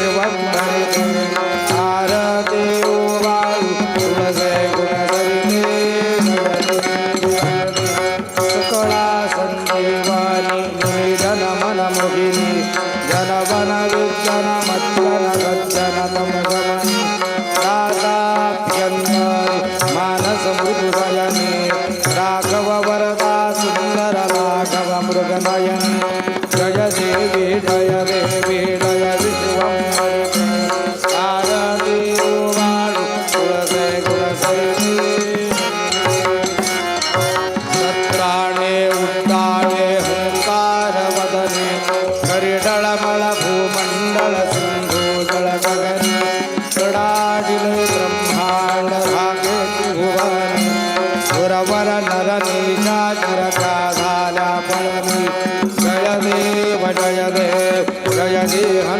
You're welcome. ग पुरय देहन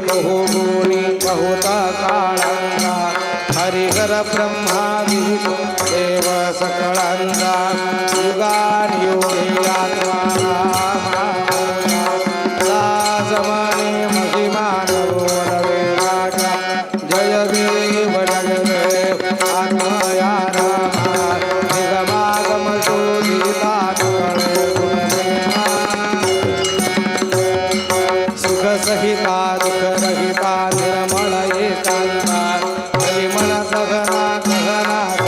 बहुगुणी बहुता काळांचा हरिहर ब्रह्मा विहित देव सकळांचा युगान योगे आत्मा na na na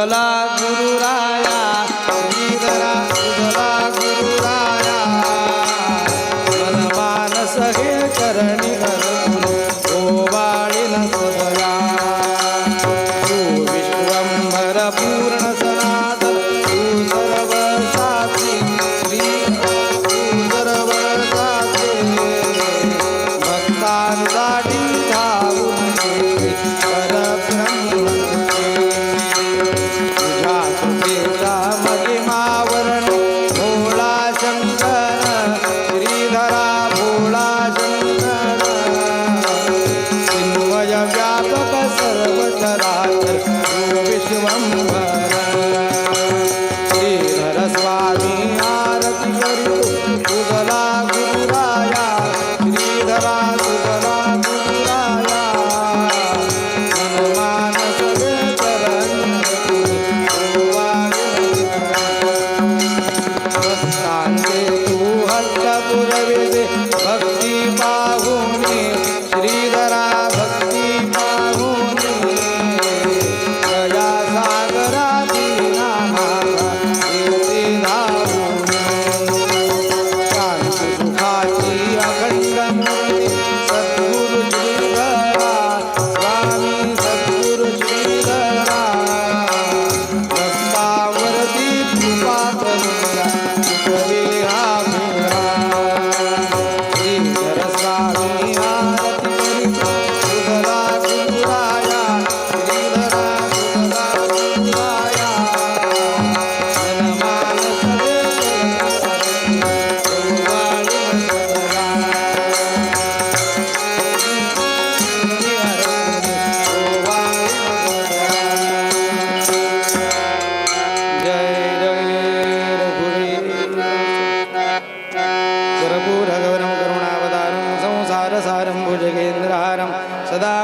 সলা व्यापक सर्वतरात् विश्वम्भर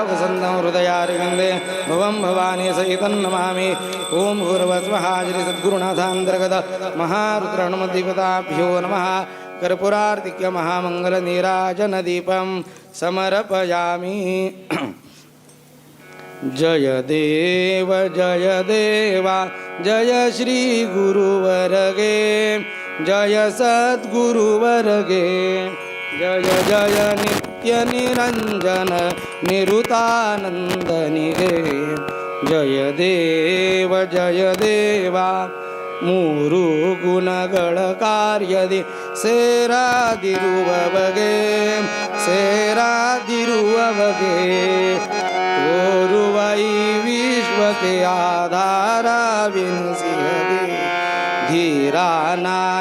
वसन्तं हृदयारिगन्दे भवं भवानी सहितं नमामि। ॐ भूर्वस्वहाजरि सद्गुरुनाथान्तर्गत महारुद्रणमदीपताभ्यो नमः। कर्पुरार्तिक्यमहामङ्गलनीराजनदीपं समर्पयामि। जय देव जय देवा जय श्री गुरुवरगे जय सद्गुरुवरगे। ಜಯ ಜಯ ನಿತ್ಯ ನಿರಂಜನ ನಿರುತಾನಂದನಿಗೆ. ಜಯ ದೇವ ಜಯ ದೇವ, ಮೂರು ಗುಣಗಳ ಕಾರ್ಯದಿ ಸೇರಾದಿರುವ ಬಗೆ ಸೇರಾದಿರುವ ಬಗೆ ಓರುವ ಈ ವಿಶ್ವಕ್ಕೆ ಆಧಾರ ವಿನಿಸಿಯದೆ ಧೀರಾನಾ